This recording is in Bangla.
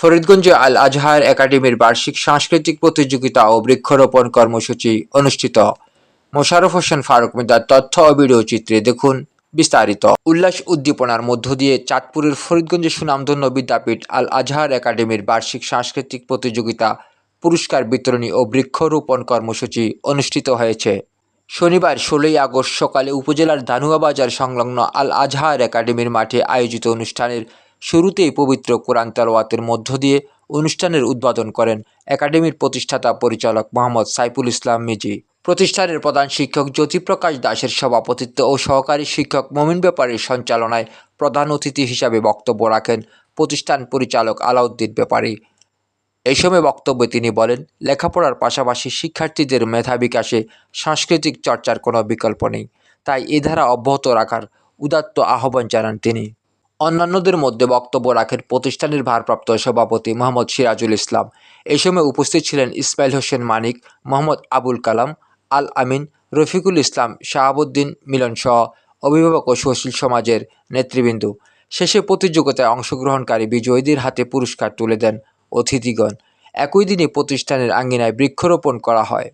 ফরিদগঞ্জে আল আজহার একাডেমির বার্ষিক সাংস্কৃতিক প্রতিযোগিতা ও বৃক্ষরোপণ কর্মসূচি অনুষ্ঠিত। মোশাররফ হোসেন ফারুক মিদার তথ্য ও ভিডিও চিত্রে দেখুন বিস্তারিত। উল্লাস উদ্দীপনার মধ্য দিয়ে চাঁদপুরের ফরিদগঞ্জে সুনামধন্য বিদ্যাপীঠ আল আজহার একাডেমির বার্ষিক সাংস্কৃতিক প্রতিযোগিতা, পুরস্কার বিতরণী ও বৃক্ষরোপণ কর্মসূচি অনুষ্ঠিত হয়েছে। শনিবার ষোলোই আগস্ট সকালে উপজেলার দানুয়া বাজার সংলগ্ন আল আজহার একাডেমির মাঠে আয়োজিত অনুষ্ঠানের শুরুতেই পবিত্র কোরআন তেলাওয়াতের মধ্য দিয়ে অনুষ্ঠানের উদ্বোধন করেন একাডেমির প্রতিষ্ঠাতা পরিচালক মোহাম্মদ সাইফুল ইসলাম মিজি। প্রতিষ্ঠানের প্রধান শিক্ষক জ্যোতিপ্রকাশ দাসের সভাপতিত্বে ও সহকারী শিক্ষক মমিন ব্যাপারীর সঞ্চালনায় প্রধান অতিথি হিসাবে বক্তব্য রাখেন প্রতিষ্ঠান পরিচালক আলাউদ্দিন ব্যাপারী। এই সময় বক্তব্যে তিনি বলেন, লেখাপড়ার পাশাপাশি শিক্ষার্থীদের মেধা বিকাশে সাংস্কৃতিক চর্চার কোনো বিকল্প নেই। তাই এ ধারা অব্যাহত রাখার উদাত্ত আহ্বান জানান তিনি। অন্যান্যদের মধ্যে বক্তব্য রাখেন প্রতিষ্ঠানের ভারপ্রাপ্ত সভাপতি মোহাম্মদ সিরাজুল ইসলাম। এই সময় উপস্থিত ছিলেন ইসমাইল হোসেন মানিক, মোহাম্মদ আবুল কালাম, আল আমিন, রফিকুল ইসলাম, শাহাবুদ্দিন মিলন সহ অভিভাবক ও সুশীল সমাজের নেতৃবৃন্দ। শেষে প্রতিযোগিতায় অংশগ্রহণকারী বিজয়ীদের হাতে পুরস্কার তুলে দেন অতিথিগণ। একই দিনে প্রতিষ্ঠানের আঙ্গিনায় বৃক্ষরোপণ করা হয়।